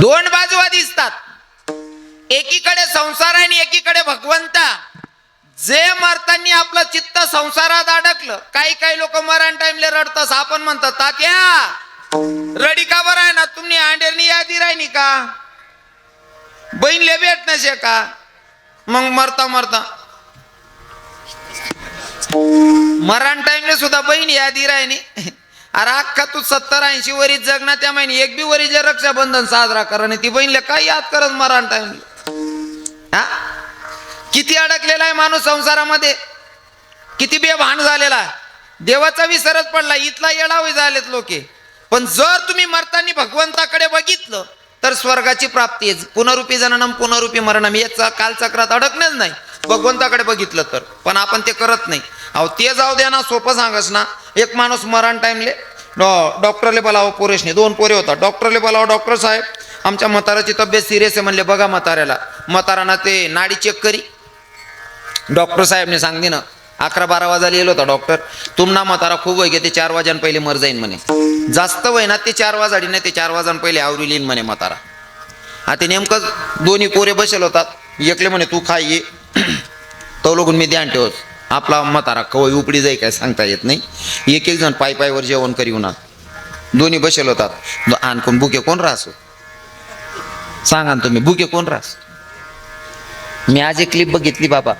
दोन बाजूवा दिसतात. एकीकडे संसार आणि एकीकडे भगवंता. जे मरतानी आपलं चित्त संसारात अडकलं काही काही लोक मरण टाइमले रडतात आपण म्हणतात तात्या रडी का बरं आहे ना? तुम्ही अंडेरनी यादी राहिनी का? बहिणले भेट नसे का? मग मरता मरता. मरण टाइमले सुद्धा बहीण यादी राहिनी अरे अख्खा तू सत्तर ऐंशी वरी जगना त्या महिने एक बी वरी जे रक्षाबंधन साजरा करा आणि ती बहिणले काय याद करत मरण टाइम हा? किती अडकलेला आहे माणूस संसारामध्ये? किती बेभान झालेला आहे. देवाचा विसरच पडला इथला येडावी झालेत लोके. पण जर तुम्ही मरताना भगवंताकडे बघितलं तर स्वर्गाची प्राप्ती आहे. पुनरुपी जननम पुनरुपी मरणम याचा कालचक्रात अडकणंच नाही. भगवंताकडे बघितलं तर. पण आपण ते करत नाही. अहो ते जाऊ द्या ना सोपं सांगस ना. एक माणूस मरण टाईमले डॉ डॉक्टरले बोलावं पोरेशने. दोन पोरे होता डॉक्टरले बोलावं डॉक्टर साहेब. आमच्या म्हाताराची तब्येत सिरियस आहे म्हणले बघा म्हाताऱ्याला म्हाताराना ते नाडी चेक करी. डॉक्टर साहेबने सांगते ना अकरा बारा वाजायला येलो होता डॉक्टर. तुमना म्हातारा खूप वय ते चार वाजान पहिले मर जाईन म्हणे. जास्त वय ना ते चार वाजाडी नाही ते चार वाजान पहिले आवरी लिहिन म्हणे म्हातारा हा ते नेमकंच दोन्ही पोरे बसेल होतात. एकले म्हणे तू खाय ये. तो लोकून मी ध्यान ठेवत आपला म्हातारा कवय उपडी जाई काय सांगता येत नाही. एक एक जण पाय पायवर जेवण करी ना दोन्ही बसेल होतात. दो- आण कोण बुके कोण राहसो? सांगा ना तुम्ही बुके कोण राहस? मी आज एक क्लिप बघितली बाबा.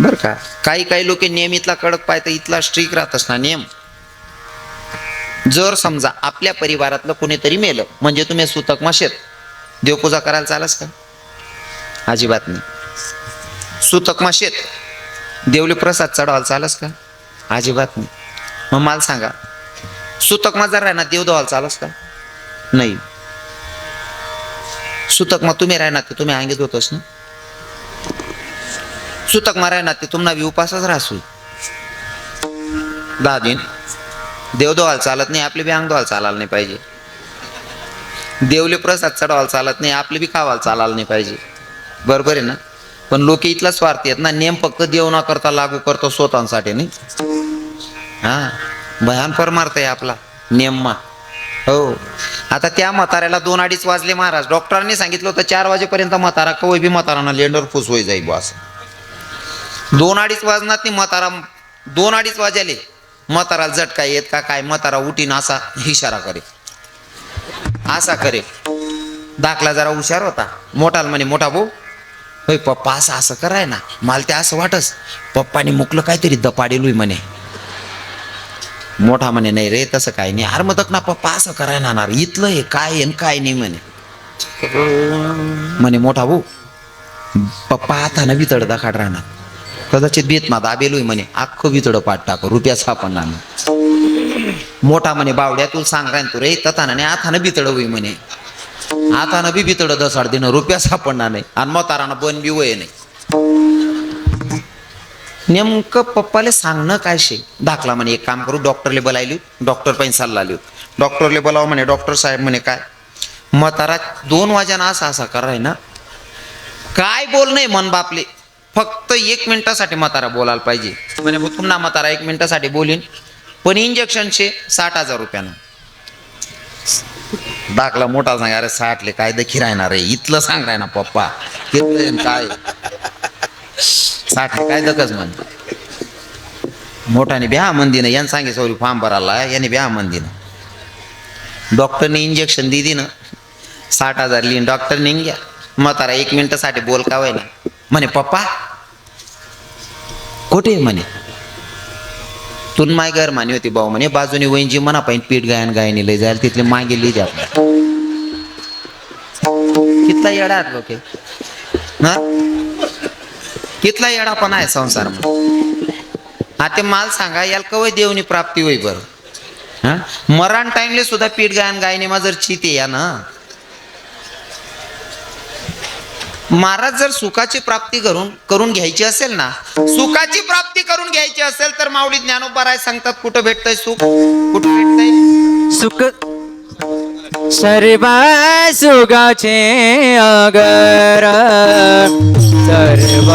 बर का? काही काही लोक नियम इथला कडक तर इथला स्ट्रिक राहतस ना नियम जर समजा आपल्या परिवारातलं कोणीतरी मेलं म्हणजे तुम्ही सुतक माशेत. देवपूजा करायला चालस का? अजिबात नाही. सुतक शेत देवले प्रसाद चढवायला चालस का? अजिबात नाही. मग मला सांगा सुतकमा जर राहणार देव देवाला चालस का? नाही. सुतकमा तुम्ही राहणार ते तुम्ही अंगीत होतोस ना सुतक राहणार ते तुम्हाला उपासच राहसू दहा दिन देव दोवाला चालत नाही आपले बी अंग दोवाला चालायला नाही पाहिजे. देवले प्रसाद चढवायला चालत नाही आपले बी खावायला चालायला नाही पाहिजे. बरोबर आहे ना? पण लोक इथला स्वार्थी आहेत ना. नेम फक्त देव करता लागू करतो स्वतःसाठी नाही? हा? भयान परमार्थ आहे आपला नेममा. हो. आता त्या म्हाताऱ्याला दोन अडीच वाजले महाराज. डॉक्टरांनी सांगितलं होतं चार वाजेपर्यंत म्हातारा कवय बी म्हातारांना लेंडर फुस होई जाईल बस दोन अडीच वाजनात ती म्हातारा दोन अडीच वाजाले. म्हातारा झटका येत का काय? म्हातारा उठीन असा इशारा करे असा करे दाखला जरा हुशार होता. मोठाल म्हणे मोठा भाऊ होय पप्पा असं असं कराय ना. मला ते असं वाटस. पप्पाने मुकलं काहीतरी दपाडेलोय म्हणे. मोठा म्हणे नाही रे तसं काय नाही. अरे मदक ना पप्पा असं कराय ना इथलं हे काय आहे काय नाही म्हणे. म्हणे मोठा भाऊ पप्पा हातान वितड दाखाड राहणार. कदाचित बेत मा दाबेलोय म्हणे. अख्खं वितड पाठ टाक रुपया सापडणार मोठा म्हणे बावड्या तू सांग राहीन तू रे तथाना नाही हातानं बितड होई म्हणे. हातानं बी बितड दसाड देणं रुपया सापडणार नाही. आणि म्हातारानं बन बी वय नाही. नेमकं पप्पाले सांगणं काय शे? दाखला म्हणे एक काम करू डॉक्टरले बोलायली डॉक्टर पण सल्ला आली डॉक्टरले बोलावं म्हणे डॉक्टर साहेब म्हणे काय? म्हातारा दोन वाजानं असा असा कराय ना. काय बोल नाही मन बापले. फक्त एक मिनिटासाठी म्हातारा बोलायला पाहिजे. म्हणे मग पुन्हा म्हातारा एक मिनिटासाठी बोलीन. पण इंजेक्शनचे साठ हजार रुपयानं. दाखला मोठा सांग अरे साठले काय देखील राहणार रे इथलं सांग राय ना पप्पा. किती काय? साठले काय दखच म्हण? मोठाने ब्या मंदीनं यानं सांगे सौरी फॉर्म भरायला याने ब्या मंदीनं. डॉक्टरने इंजेक्शन दिली ना साठ हजार लिहिन डॉक्टरने घ्या म्हातारा एक मिनिटासाठी बोल का ना. म्हणे पप्पा कुठे म्हणे. तून माय गैर मानी होती भाऊ म्हणे बाजूने वैंजी म्हणा पाहिजे पीठ गायन गायनी लय जायला तिथले मागे लिहिजे आपण कितला येडा आहेत लोक? हा? कितला येडा पण आहे संसार हा ते माल सांगा याला कवय देवनी प्राप्ती होई बर. हा? मरण टाइमले सुद्धा पीठ गायन गायनी मा चिते या ना महाराज जर सुखाची प्राप्ती करून करून घ्यायची असेल ना सुखाची प्राप्ती करून घ्यायची असेल तर माऊली ज्ञानोपाराय सांगतात कुठं भेटतय सुख? कुठं भेटतय? सुख? सर्व सुखाचे आगर. सर्व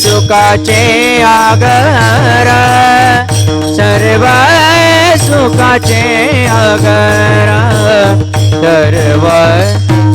सुखाचे आगर. सर्व सुखाचे आगर. सर्व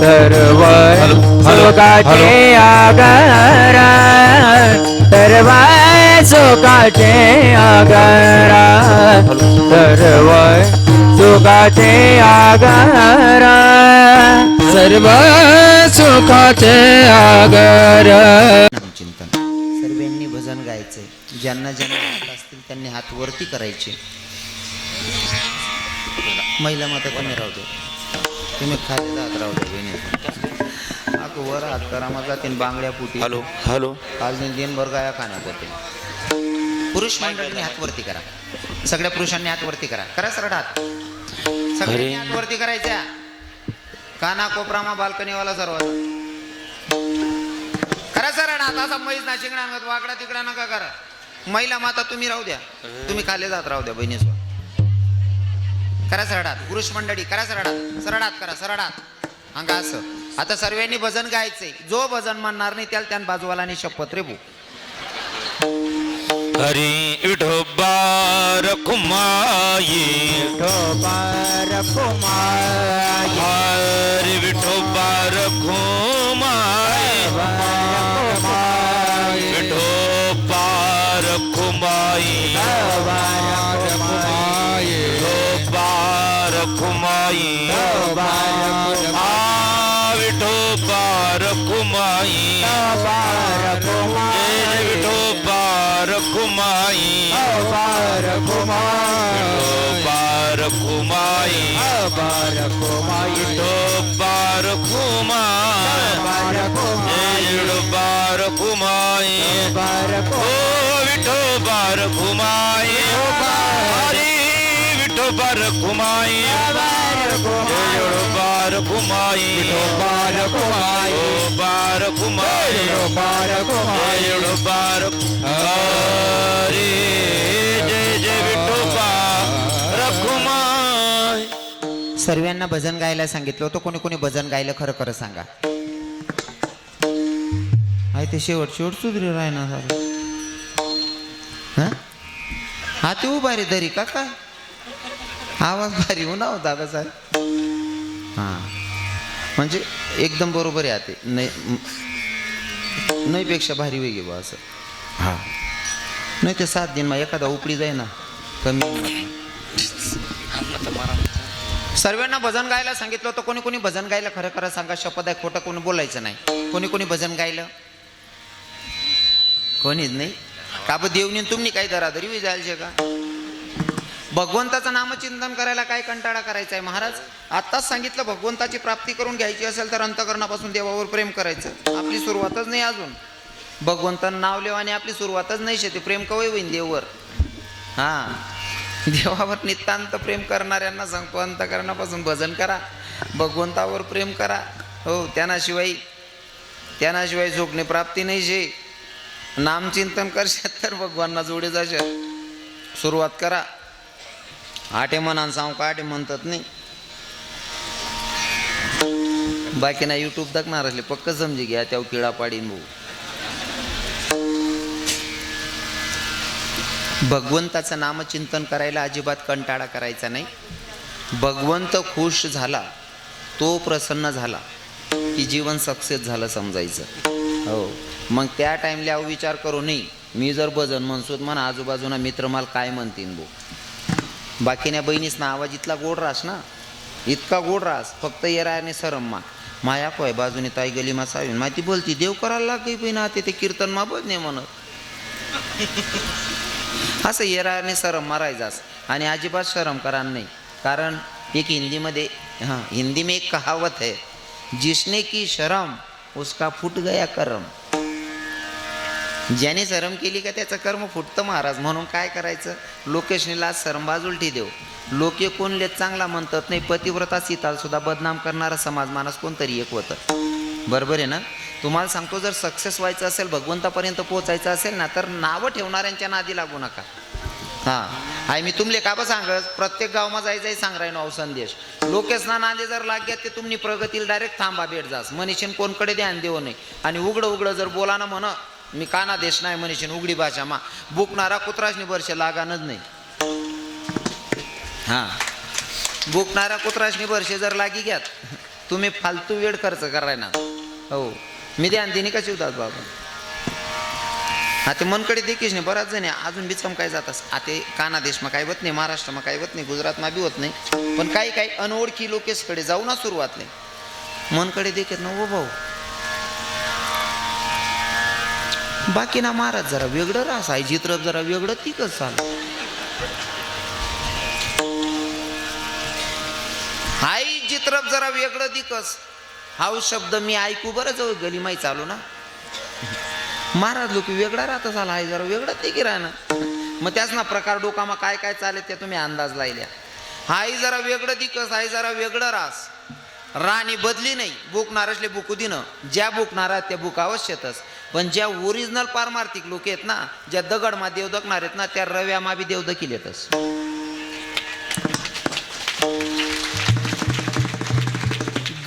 सर्व सुखाचे आगर सर्व सुखाचे आगर सर्व सुखाचे आगर सर्व सुखाचे आगर चिंतन. सर्वांनी भजन गायचे. ज्यांना ज्यांना हात असतील त्यांनी हात वरती करायचे. महिला माता कमी राहू दे. तुम्ही खाली जात राहू दे बहिणी अगं वर हात करा मग जातीन बांगड्या पुटी. Hello hello. आज दिनभर गाया खाण्यात होते. पुरुष मंडळीने हात वरती करा. सगळ्या पुरुषांनी हात वरती करा. करा सरळ हात. सगळ्यांनी हात वरती करायच्या. काना कोपरामा बाल्कनीवाला सर्व करा सरळ हात. असा मैस ना शिंगणा वाकडा तिकडा नका करा. महिला माता तुम्ही राहू द्या. तुम्ही खाली जात राहू द्या बहिणीसोबत. करा सरळ हात पुरुष मंडळी करा सरळ हात करा सरळ हात अंगा असं. आता सर्वांनी भजन गायचंय जो भजन म्हणणार नाही त्याला त्यान बाजूवाला शपथ रे भू हरी विठोबा रखुमाई ठोपार कुमार. हरी विठोबा रखुमाई बार ओ विठो बार घुमाए। हरी विठो बार घुमाए। बार घुमाए। बार घुमाए। बार घुमाए। बार घुमाए। बार हरे। जय जय विठो बार घुमाय सर्वांना भजन गायला सांगितलं होतं. कोणी कोणी भजन गायलं? खरं खरं सांगा. ते शेवट शेवट सुधरी राहणार झालं हा? ते उभा रे दरी का काय? आवाज भारी हो ना हो दादा साहेब. हा. म्हणजे एकदम बरोबर आहे ते. नाही नाहीपेक्षा भारी वेगळी बा असं. हा. नाही ते सात दिन मग एखादा उपडी जाई ना कमी. सर्वांना भजन गायला सांगितलं होतं. कोणी कोणी भजन गायला? खरं खरं सांगा शपथ आहे. खोटं कोणी बोलायचं नाही. कोणी कोणी भजन गायलं? कोणीच नाही. का बं देवनी तुम्ही काही दरादरी विजायचे का? भगवंताचं नामचिंतन करायला काय कंटाळा करायचा आहे महाराज? आत्ताच सांगितलं भगवंताची प्राप्ती करून घ्यायची असेल तर अंतकरणापासून देवावर प्रेम करायचं. आपली सुरुवातच नाही अजून. भगवंतानं नाव लेवाने आपली सुरुवातच नाही शेती. प्रेम कवय होईन देववर. हां. देवावर नितांत प्रेम करणाऱ्यांना सांगतो अंतकरणापासून भजन करा. भगवंतावर प्रेम करा. हो त्यानाशिवाय त्यानाशिवाय झोपणे प्राप्ती नाही शे. नामचिंतन करशात तर भगवानना जोडे जाशात. सुरुवात करा. आठे म्हणान सांग का आठे म्हणतात नाही? बाकी ना युट्यूब दाखणार असले पक्क समजी घ्या त्या किडा पाडीन भाऊ. भगवंताचं नामचिंतन करायला अजिबात कंटाळा करायचा नाही. भगवंत खुश झाला तो प्रसन्न झाला की जीवन सक्सेस झालं समजायचं. हो. मग त्या टाईमला अहो विचार करू नाही मी जर भजन म्हणसोत म्हणा आजूबाजूना मित्र मला काय म्हणतीन भो बाकीच्या बहिणीस ना आवाज इतला गोड रास ना? इतका गोड रास फक्त येराने सरम्मा माया कोय बाजूने ताई गली मा सावी माहिती बोलती देव करायला लागे पण ते ते कीर्तन मा बोल नाही म्हणत. असं येराने सरम मारायचास आणि अजिबात शरम करा नाही. कारण एक हिंदीमध्ये हां हिंदी में एक कहावत है जिसने की शरम उसका फुट गया कर्म. ज्याने शरम केली का त्याचं कर्म फुटतं महाराज. म्हणून काय करायचं? लोकेशनीला शरम बाजूलठी देऊ लोके कोणले चांगला म्हणतात नाही पतिव्रता सीताल सुद्धा बदनाम करणारा समाज माणस कोणतरी एक होतं. बरोबर आहे ना? तुम्हाला सांगतो जर सक्सेस व्हायचं असेल भगवंतापर्यंत पोहोचायचं असेल ना तर नावं ठेवणाऱ्यांच्या नादी लागू नका. हां. आहे मी तुमले का बा सांगत? प्रत्येक गावमा जाय सांग राहिनो अहो संदेश. लोकेसना नांदे जर लाग्यात ते तुम्ही प्रगतील डायरेक्ट थांबा भेट जास. मनीषीन कोणकडे ध्यान देऊ नये? आणि उघडं उघडं जर बोला ना म्हण मी काना देश नाही मनीषीन उघडी भाषा मा. बुकणारा कुत्राशनी वर्ष लागानच नाही. हां. बुकणारा कुत्राशनी वर्ष जर लागी घ्यात तुम्ही फालतू वेळ खर्च करायना हो. मी ध्यान देणे कशी होतात बाबा? हा ते मनकडे देखील नाही. बराच जण आहे. अजून बिचम काय जातास आता काना देशमा काय होत नाही महाराष्ट्रमा काय होत नाही गुजरातमा बी होत नाही. पण काही काही अनोळखी लोकेशकडे जाऊ ना नाही. मनकडे देखील ना ओ भाऊ. बाकी ना महाराज जरा वेगळं रास आहे चित्रप जरा वेगळं तिकच चाल. आई चित्रप जरा वेगळं दिकस हा शब्द मी ऐकू बरं जाऊ गली माही चालू ना. महाराज लोक वेगळा राहता झाला आहे जरा वेगळं ते की राहणं. मग त्याच ना प्रकार डोकामा काय काय चालेल ते तुम्ही अंदाज लायल्या. हाही जरा वेगळं दिकस हाही जरा वेगळं रास. राणी बदली नाही बुकणारसले बुकू दिनं. ज्या बुकणार त्या बुक अवश्यतच. पण ज्या ओरिजिनल पारमार्थिक लोक आहेत ना ज्या दगडमा देव दकणार आहेत ना त्या रव्यामा बी देव दखील येतच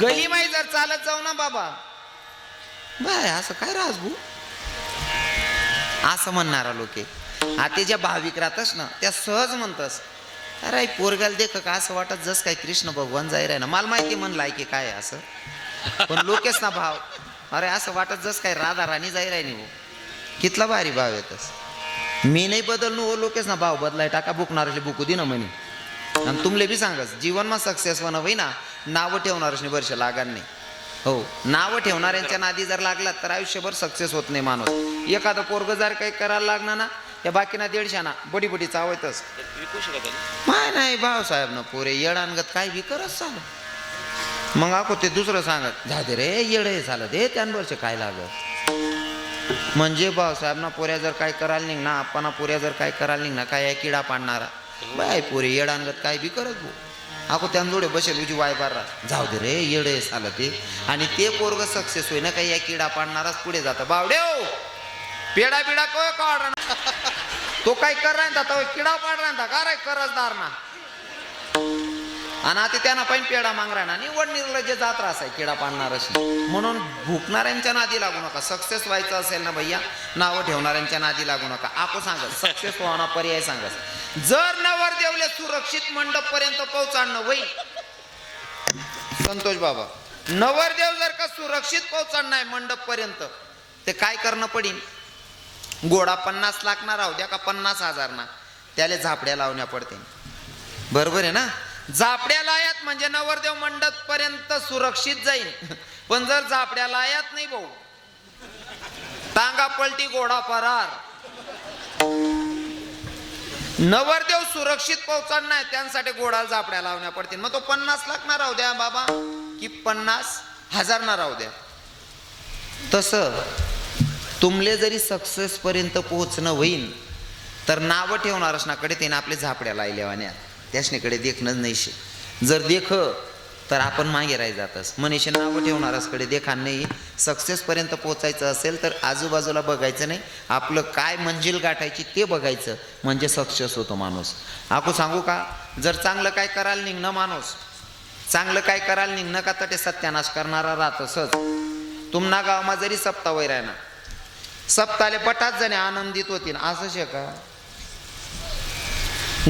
गलीमाई जर चालत जाऊ ना बाबा. बाय असं काय राहस भू? असं म्हणणारा लोक. आता ज्या भाविक राहतस ना त्या सहज म्हणतस अरे पोरगाल देख का असं वाटत जस काय कृष्ण भगवान जाय आहे ना. मला माहिती म्हणलाय की काय असं. पण लोकेच ना भाव अरे असं वाटत जस काय राधा राणी जाय आहे नाही हो. कितला भारी भाव येतस. मी नाही बदलणू हो लोकेच ना भाव बदलाय टाका बुकणारे बुकू दे ना म्हणे. आणि तुमले बी सांगस जीवनमा सक्सेस व्हावं ना नावं ठेवणारच नाही वर्ष लागान नाही. हो. नावं ठेवणाऱ्यांच्या नादी जर लागलात तर आयुष्यभर सक्सेस होत नाही माणूस. एखादं पोरग जर काही करायला लागणार ना त्या बाकीना दीडशाना बडी बडी चावतच. माय नाही भाऊसाहेब ना पोरे येडानगत काय बी करत चालू मग आको ते दुसरं सांगत जाते रे येड हे झालं दे त्यांवरचे काय लागत म्हणजे भाऊसाहेब ना पोऱ्या जर काय करायला निघ ना आपण पोऱ्या जर काय करायला निघ ना काय किडा पाडणारा. बाय पोरे येडानगत काय बी करत भाऊ. अको त्यांजोडे बसेल उजी वाय बारा. जाऊ दे रे येडे झालं ते. आणि ते पोरग सक्सेस होईना काही या किडा पाडणाराच पुढे जातं. बावडे हो! पेडा बिडा कोय काढ तो काय कर राहता किडा पाड का रे करजदार ना? आणि आता त्यांना पण पेडा माग ना आणि वड निर्लज्ज जात राहाय किडा असे म्हणून भुकणाऱ्यांच्या नादी लागू नका. सक्सेस व्हायचं असेल ना भैया नावं ठेवणाऱ्यांच्या नादी लागू नका. आपण सांगत सक्सेस व्हावना पर्याय सांगत जर नवर देवले सुरक्षित मंडप पर्यंत पोहोचाडणं होईल. संतोष बाबा नवरदेव जर का सुरक्षित पोहोचणार आहे मंडप पर्यंत ते काय करणं पडीन? गोडा पन्नास लाख ना राहू द्या का पन्नास हजार ना? त्याला झापड्या लावण्या पडते बरोबर आहे ना? झापड्या लायात म्हणजे नवरदेव मंडप पर्यंत सुरक्षित जाईल. पण जर झापड्या लायात नाही भाऊ टांगा पलटी घोडा परार नवरदेव सुरक्षित पोहोचणार नाही त्यांसाठी घोडाला झापड्या लावण्या पडतील. मग तो पन्नास लाख ना राहू द्या बाबा. की पन्नास हजार ना राहू द्या. तसं तुमले जरी सक्सेस पर्यंत पोहोचणं होईन तर नावं ठेवणारच ना त्याने आपले झापड्या लायल्यावान्या त्याशनीकडे देखणं नाही शे. जर देख तर आपण मागे राही जातस मनीषे नावं ठेवणारच कडे देखा नाही. सक्सेस पर्यंत पोहोचायचं असेल तर आजूबाजूला बघायचं नाही. आपलं काय मंजिल गाठायची ते बघायचं. म्हणजे सक्सेस होतो माणूस. आकू सांगू का? जर चांगलं काय करायला निघणं माणूस. चांगलं काय करायला निघणं का तर ते सत्यानाश करणारा राहतसच तुमना गावमा जरी सप्ता वैर ना सप्ताले पटाच जणे आनंदित होतील असं शे का?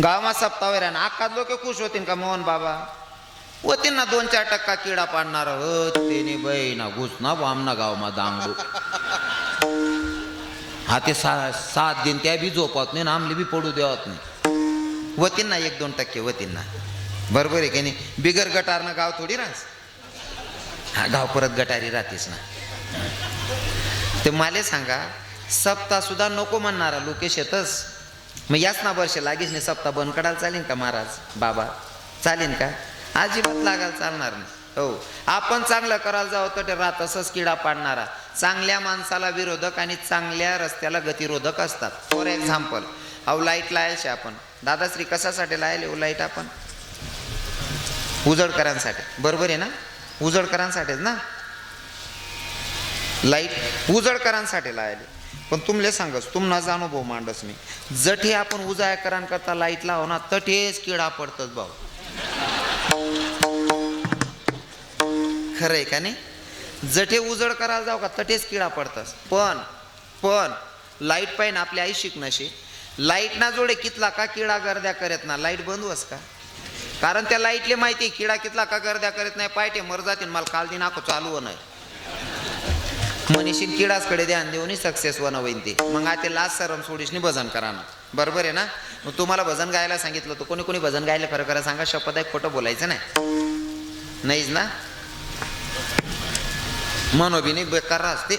गावमा सप्ता वैर आहे ना अख्खा लोक खुश होतील का मोहन बाबा? व त्यांना दोन चार टक्का किडा पाडणार त्याने बैना घुसना ना घुस ना आमना गावमा दांगडू हा ते सा सात दिन त्या बी झोपत नाही ना आमले बी पडू देवत नाही. वतींना एक दोन टक्के वतींना ना बरोबर आहे की नाही? बिगर गटारनं गाव थोडी राहस. हा गाव परत गटारी राहतेस ना. ते माले सांगा सप्ता सुद्धा नको म्हणणारा लोकेश येतच मग याच ना वर्ष लागेच नाही सप्ता बंद कडायला चालेल का महाराज? बाबा चालेल का? अजिबात लागायला चालणार नाही. हो. आपण चांगलं करायला जावं तर ते राहत असंच किडा पाडणारा. चांगल्या माणसाला विरोधक आणि चांगल्या रस्त्याला गतिरोधक असतात. फॉर एक्झाम्पल अहो लाइट लायचे आपण. दादाश्री कशासाठी लायले हो लाइट आपण? उजडकरांसाठी. बरोबर आहे ना? उजडकरांसाठीच ना? लाइट उजळकरांसाठी लायले. पण तुमले सांगस तुमना अनुभव मांडस मी. जठे आपण उजाळकरांकरता लाइट लावू ना तठेच किडा पडतच भाऊ. खरं आहे का नाही? जठे उजड करायला जाऊ का तठेच किडा पडतास पण पण लाइट पाहिजे आपली आई शिकणशी लाइट ना जोडे कितला का किडा गर्द्या करत ना लाइट बंद वस का? कारण त्या लाईटले माहिती आहे, किडा कितला का गर्द्या करत नाही पायटे मर जातील मला काल दिन आखो चालू नाही मनीषीन किडाचकडे ध्यान देऊन सक्सेस होणं होईन ते. मग आता लास्ट सरम सोडीशनी भजन करा ना बरोबर आहे ना? मग तुम्हाला भजन गायला सांगितलं होतं. कोणी कोणी भजन गायला? खरं खरं सांगा शपथ आहे खोटं बोलायचं नाही. नाहीच ना? मनोभिनी बेकार असते.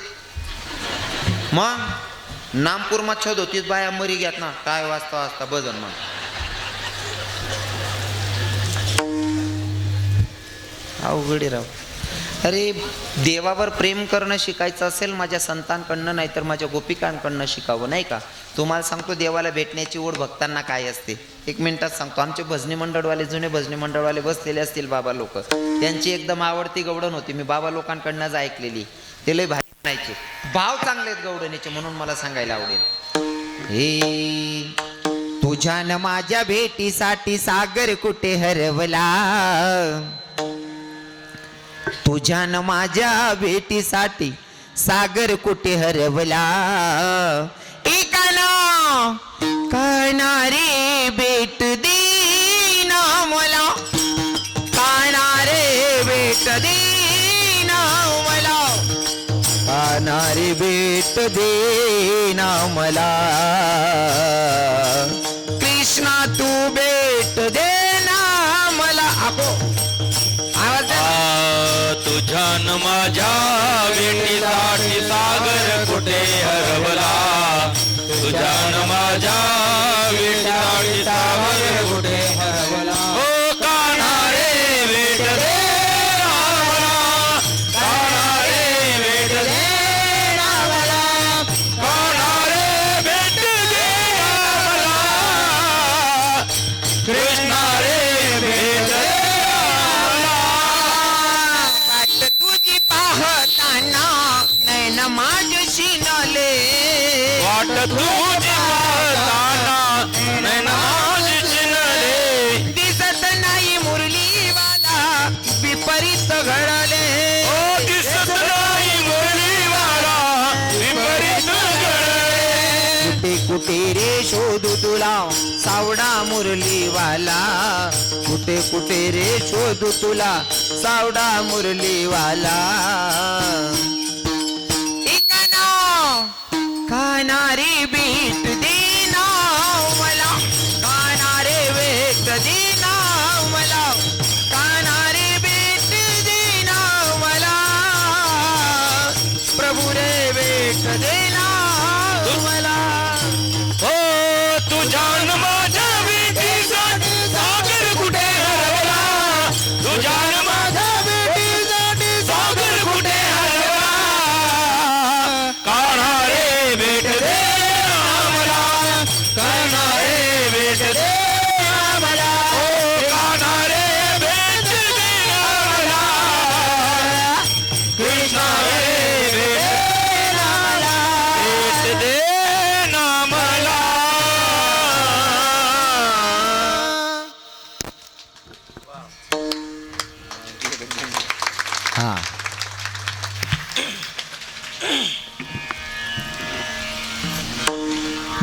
मग नामपूर छद होतीच बाया मरी घ्यात ना काय वाजता वाजता भजन मग? अवघडी राव. अरे देवावर प्रेम करणं शिकायचं असेल माझ्या संतांकडनं नाही तर माझ्या गोपिकांकडनं शिकावं नाही का? तुम्हाला सांगतो देवाला भेटण्याची ओढ भक्तांना काय असते? एक मिनिटात सांगतो आमचे भजनी मंडळवाले जुने भजनी मंडळवाले बसलेले असतील बाबा लोक. त्यांची एकदम आवडती गवडण होती मी बाबा लोकांकडनंच ऐकलेली. ते लय भारी म्हणायचे भाव चांगले आहेत गवडणीचे म्हणून मला सांगायला आवडेल. हे तुझ्यान माझ्या भेटीसाठी सागर कुठे हरवला? तुझ्यान माझ्या भेटीसाठी सागर कुठे हरवला? एकाला काणारे भेट देना मला. काणारे भेट देना मला. काणारे भेट देना मला. कृष्णा तू भेट देना मला. आपो आ, तुझ्यान माझ्या भेटीसाठी सागर कुठे हरवला तुझ्यान माझ्या भेटीसाठी सागर मुरलीवाला. कुठे कुठे रे शोधू तुला सावडा मुरलीवाला.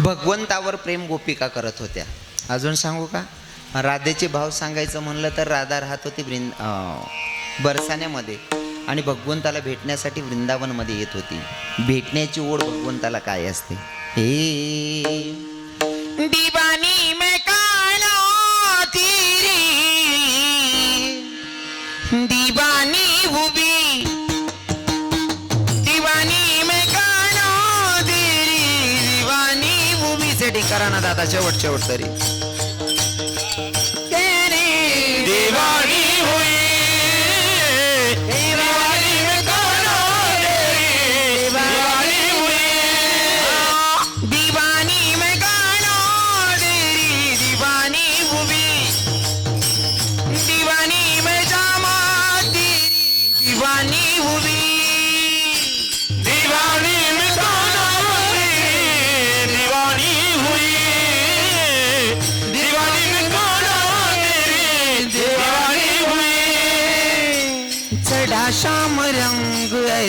भगवंतावर प्रेम गोपिका करत होत्या. अजून सांगू का? राधेचे भाव सांगायचं म्हणलं तर राधा राहत होती वृंद बरसाण्यामध्ये आणि भगवंताला भेटण्यासाठी वृंदावनमध्ये येत होती. भेटण्याची ओढ भगवंताला काय असते? हे करा ना दादा शेवट शेवट तरी.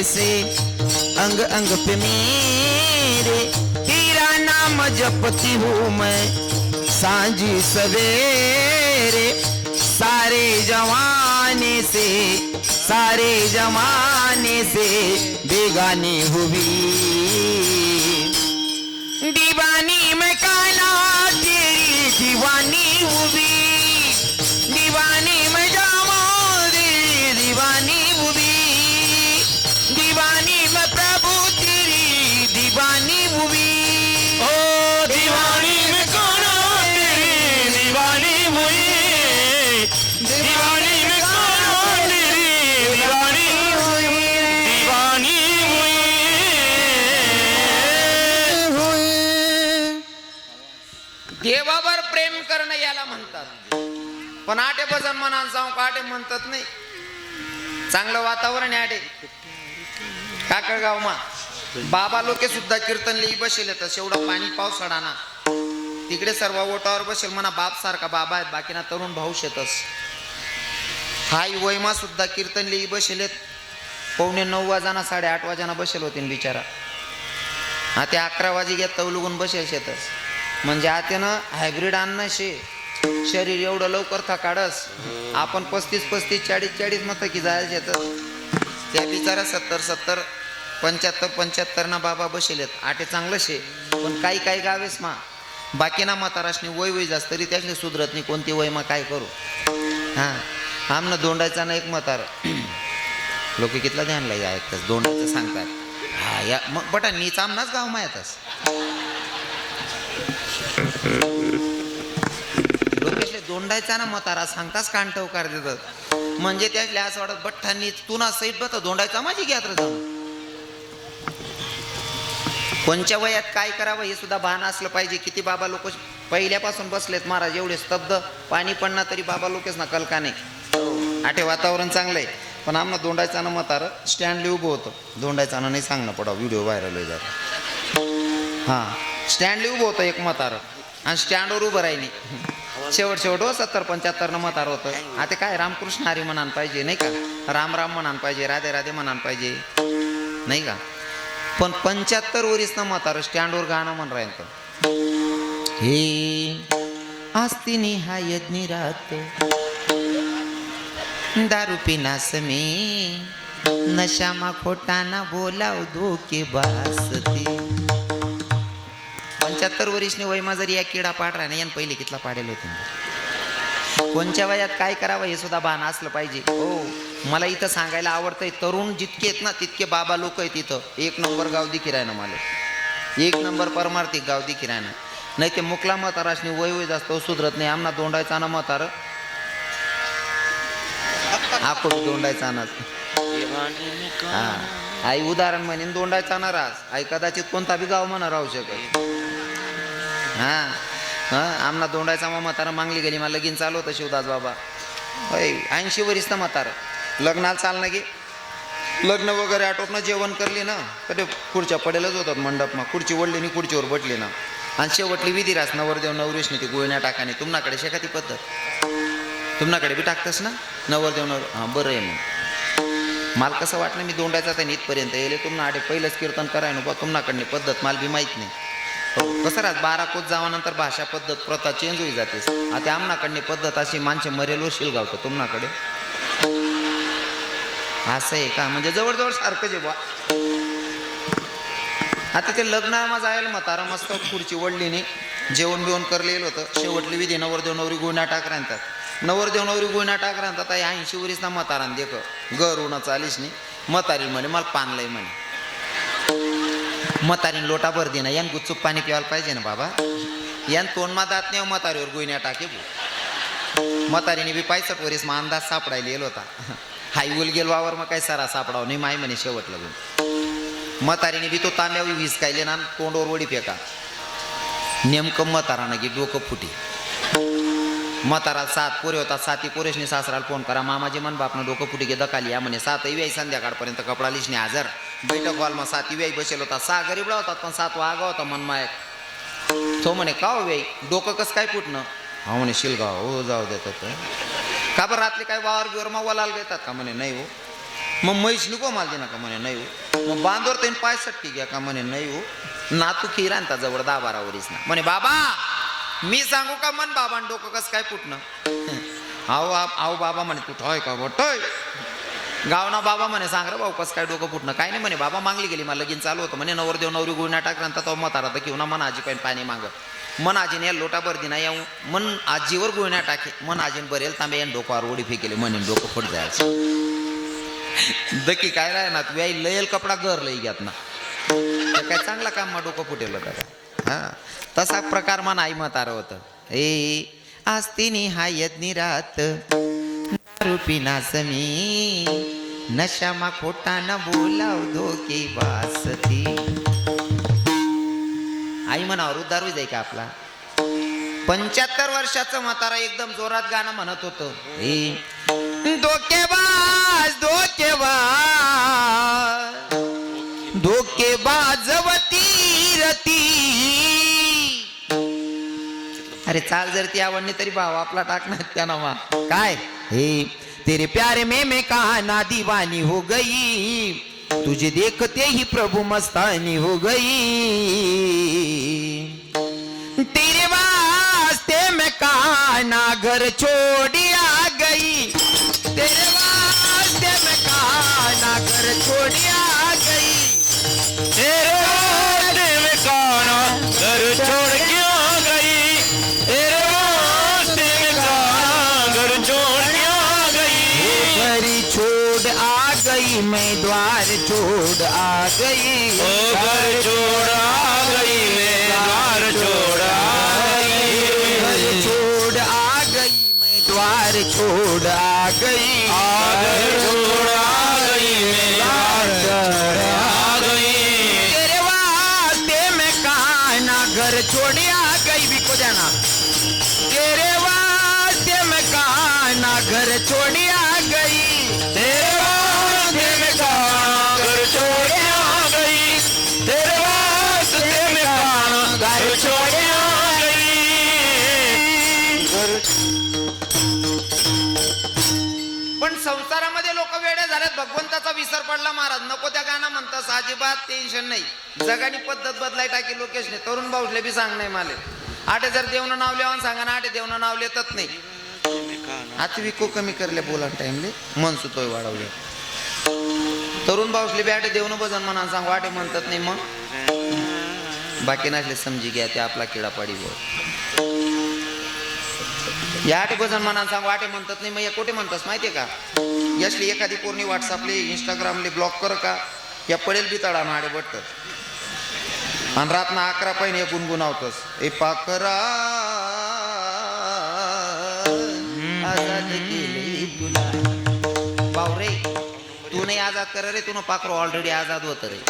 ऐसे अंग अंग पे मेरे तेरा नाम जपती हूँ मैं। सांझी सवेरे सारे जमाने से, सारे जमाने से बेगानी हुई। दीवानी मैं काला, तेरी दीवानी हुई। दीवानी हुई ओ दीवानी में कौन तेरी दीवानी हुई दीवानी में कौन तेरी दीवानी? हुई दीवानी हुई देवावर प्रेम करणं याला म्हणतात. पण आटे भजन म्हणा जाऊ काटे म्हणतात नाही. चांगलं वातावरण आहे आटे. काकळगाव मा बाबा लोके सुद्धा कीर्तन लिही बसेल येतं एवढा पाणी पावसाळा ना. तिकडे सर्व ओटावर बसेल म्हणा बाप सारखा बाबा आहेत बाकीना तरुण भाऊ शेतस. हाय वैमा सुद्धा कीर्तन लिही बसेल आहेत पावणे नऊ वाजाना साडेआठ वाजाना बसेल होते बिचारा. हा ते अकरा वाजे घ्या तवलुगून बसेल शेतस. म्हणजे आतेनं हायब्रिड अन्न शे. शरीर एवढं लवकर थकाडस. आपण पस्तीस पस्तीस चाळीस चाळीस मत की जायला शेत त्या बिचारा सत्तर सत्तर पंच्याहत्तर पंच्याहत्तर ना बाबा बसेल आटे चांगलं शे पण काही काही गावेस मा बाकीना म्हाताराशनी वय वय जास्त तरी त्यातले सुधरत नाही कोणती वय मा काय करू? हां आमनं दोंडायचा ना एक म्हातार. लोक कितला ध्यान लागे ऐकतात दोंडायचं सांगतात. हा या मग बटा नीच आमनाच गाव येतस. लोकेशले दोंडायचा ना मतारा सांगताच कांटवकार देतात. म्हणजे त्यातले असं वाटत बठ्ठांनी तू ना सईट बघ दोंडायचा माझी घ्यात जाऊन. कोणच्या वयात काय करावं हे सुद्धा भान असलं पाहिजे. किती बाबा लोक पहिल्यापासून बसलेत महाराज एवढे स्तब्ध पाणी पडणार तरी बाबा लोकेच ना कलका नाही आठे वातावरण चांगलं आहे पण आम्हाला दोंडायचा ना मतार स्टँडली उभं होतं. दोंडायचा ना नाही सांगणं पडावं व्हिडिओ व्हायरल होईल जरा हां स्टँडली उभं होतं एक मतार आणि स्टँडवर उभं राहिली. शेवट शेवट हो सत्तर पंच्याहत्तर मतार होतं. आता काय रामकृष्ण हरी म्हणान पाहिजे नाही का? राम राम म्हणान पाहिजे राधे राधे म्हणान पाहिजे. नाही का? पण पंच्याहत्तर वरीस ना मतार स्टँडवर गाणं म्हण राहील हे आस्तिनी हा यज्ञ राहतो दारू पिनास मी. नशामा खोटाना बोलाव धोके बासती पंच्याहत्तर वरीसने वयमा जरी या किडा पाड ना यान पहिले कितला पाडेल होते? कोणच्या वयात काय करावं हे सुद्धा भान असलं पाहिजे. हो. मला इथं सांगायला आवडतंय तरुण जितके आहेत ना तितके बाबा लोक आहेत इथं. एक नंबर गाव किरायना राहिना मला एक नंबर परमार्थिक गावदी किरायना नाही ते मुकला म्हाताराशनी वय वय जास्त सुधरत नाही. आमना दोंडायचा ना म्हातार. आपण दोंडायचा ना. हा. आई उदाहरण म्हणेन दोंडायचा ना रास आई कदाचित कोणता बी गाव म्हणा राहू शकत. हा. हा. आमना दोंडायचा मग म्हातारा मागली गेली. मला लगीन चालू होतं शिवदास बाबा. ऐंशी वरीस ना म्हातार. लग्नाला चालणं की? लग्न वगैरे आटोपणं जेवण करली ना तर ते खुर्च्या पडेलच होतात मंडपमा. खुर्ची ओढली आणि खुर्चीवर बटली ना. आणि शेवटली विधी रास नवरदेव नवरेशनी ती गोळण्या टाकाने. तुमनाकडे शेका ती पद्धत. तुमनाकडे बी टाकतस ना? नवरदेव नवर हां बरं आहे मग. मला कसं वाटलं मी दोंडायचा तर इथपर्यंत येईल तुम्हाला आडे पहिलंच कीर्तन कराय बा तुम्हाकडनी पद्धत मला बी माहीत नाही. हो, कसं राहत? बारा कोत जावानंतर भाषा पद्धत प्रथा चेंज होई जातेस. आता आमनाकडनी पद्धत अशी माणसे मरेल शिलगावतं. तुमनाकडे? असं आहे का? म्हणजे जवळजवळ सारखं जे बा आता ते लग्नामा जायला म्हातारा मस्त खुर्ची वडलीने जेवण बिवण करलेलं होतं. शेवटली विधी नवरदेव नवरी गुन्हा टाकरांतात नवरदेव नवरी गुन्हा टाकरांतात आई ऐंशी वरीस ना म्हातारान देख घर उन्हा चालीस नाही म्हातारी म्हणे मला पानलंय म्हणे. म्हातारीन लोटा भर देना यान गुच्चूप पाणी प्यायला पाहिजे ना बाबा. यान तोंडमा दात नाही म्हातारीवर गुन्ह्या टाके म्हातारीने बी पायसट वरीस मा अंदाज सापडायला येलो होता. हाय उल गेल वावर मग काय सारा सापडाव? नाही माय म्हणे शेवट लागून म्हातारीने बी तो तांब्यावी वीज कायले ना तोंडवर वडी फेका. नेमकं म्हातारानं की डोकं फुटी. म्हातारा सात पोरे होता साती पोरेशने सासराला फोन करा. मामाजी मन बापनं डोकं फुटी घे दकाली या म्हणे. सातही व्याय संध्याकाळपर्यंत कपडा लिशने हजर. बैठक हॉलमा साती व्याई बसेल होता. सहा गरीबला होता पण सात वागा होता मनमायक तो म्हणे का हो व्याई डोकं कसं काय फुटणं? हा म्हणे शिलगाव. हो जाऊ देतात का बरं रात्री काय वावर बिवर मग वलाल घेतात का म्हणे? नाही हो. मग म्हैस नको माल देणार का म्हणे? नाही हो. मग बांधवर त्यांनी पाय सटकी घ्या का म्हणे? नाही हो. नातू खीर आणता जवळ दहा बारा वरीस ना. म्हणे बाबा मी सांगू का मन बाबा डोकं कसं काय फुटणं? आहो आहो बाबा म्हणे तू ठोय का ठोय. गावना बाबा म्हणे सांग रे भाऊ कसं काय डोकं फुटणं? काय नाही म्हणे बाबा मागली गेली मला लगीन चालू होतं. म्हणे नवरदेव नवरी गुळण्या टाकल्यानंतर तो म्हातारा तर घेऊन मना आजी पाहिजे पाणी मागत मन आजीने या लोटा भर दिना येऊ मन आजीवर गुळण्या टाके. मन आजीन बरेल तांबे यान डोक्यावर उडी फेकेले म्हणे डोकं फुट जायचं. दकी काय राय ना तू याई लयल कपडा गर लई घ्यात ना. काय चांगला काम मग डोकं फुटेल का? हा? तसा प्रकार मन आई म्हातारं होतं ए आस्तिनी हा यज्ञी रात दारू नशामा खोटा न बोलाव धोके वासती. आई म्हणावर उद्धार जाई का आपला? पंच्याहत्तर वर्षाचं म्हातारा एकदम जोरात गाणं म्हणत होतं. ए, धोकेबाज धोकेबाज धोकेबाजवती रती अरे चाल जर ती आवडली तरी भाव आपला टाकणार त्या नावा काय? हे तेरे प्यारे में का कहा दीवानी हो गई. तुझे देखते ही प्रभु मस्तानी हो गई। तेरे वास्ते मैं काना घर छोड़ी आ गई। तेरे वास्ते मैं काना घर छोड़ी आ गई। तेरे वास्ते में काना घर छोड़ के मैं द्वार छोड़ आ गई। ओ घर छोड़ आ गई मैं द्वार छोड़ आ गई। घर छोड़ आ गई मैं द्वार छोड़ आ गई। घर छोड़ आ गई मैं द्वार छोड़ आ गई। तेरे वास्ते मैं काना घर छोड़ आ गई भी को जाना। तेरे वास्ते मैं काना घर छोड़ आ भगवंताचा विसर पडला महाराज. नको त्या गाणं म्हणतास अजिबात टेन्शन नाही. जगानी पद्धत बदलाय टाकी लोकेशने. तरुण भाऊसले बी सांग नाही माले. आठे जर देवनं नाव लिहावं सांगा ना आठे देवनं नाव लेतच नाही. आता विको कमी करले बोला टाइमले मन सुतोय वाढवले. तरुण भाऊसले बी आठे देवनं भजन म्हणा सांग वाटे म्हणतात नाही मग. बाकी नसले समजी घ्या ते आपला किडा पाडी बोल या आठ भजन म्हणा सांग वाटे म्हणतात नाही मग या कोठे म्हणतात माहितीये का? यासली एखादी कोणी व्हॉट्सअपले इंस्टाग्रामले ब्लॉक कर का? या पडेल बिताडा नाडे बटत आणि रात ना अकरा हे गुणगुणावतस. ए पाकरा आजाद बावरे तू नाही आजाद कर रे तुनं पाखरू ऑलरेडी आजाद होत रे.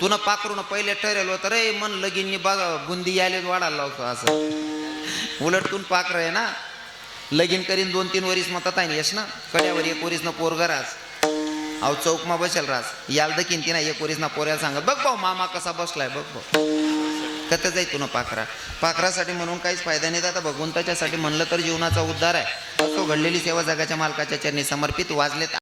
तुनं पाखरून पहिले ठरेल होतं रे मन लगीन बघा बुंदी यायला वाढायला लावतो असं. उलटतून पाखर आहे ना? लगीन करीन दोन तीन वरीस मतात आहे यश ना? कड्यावर एक वरीस ना पोरग रास अहो चौकमा बसेल रास याल दकीन ती ना एक वरीस ना पोऱ्याला सांगत बघ भाऊ मामा कसा बसलाय बघ भाऊ. कत जाई तुला पाखरा? पाखरासाठी म्हणून काहीच फायदा नाही आता भगवंताच्यासाठी म्हणलं तर जीवनाचा उद्धार आहे. तो घडलेली सेवा जगाच्या मालकाच्या चरणी समर्पित वाजलेत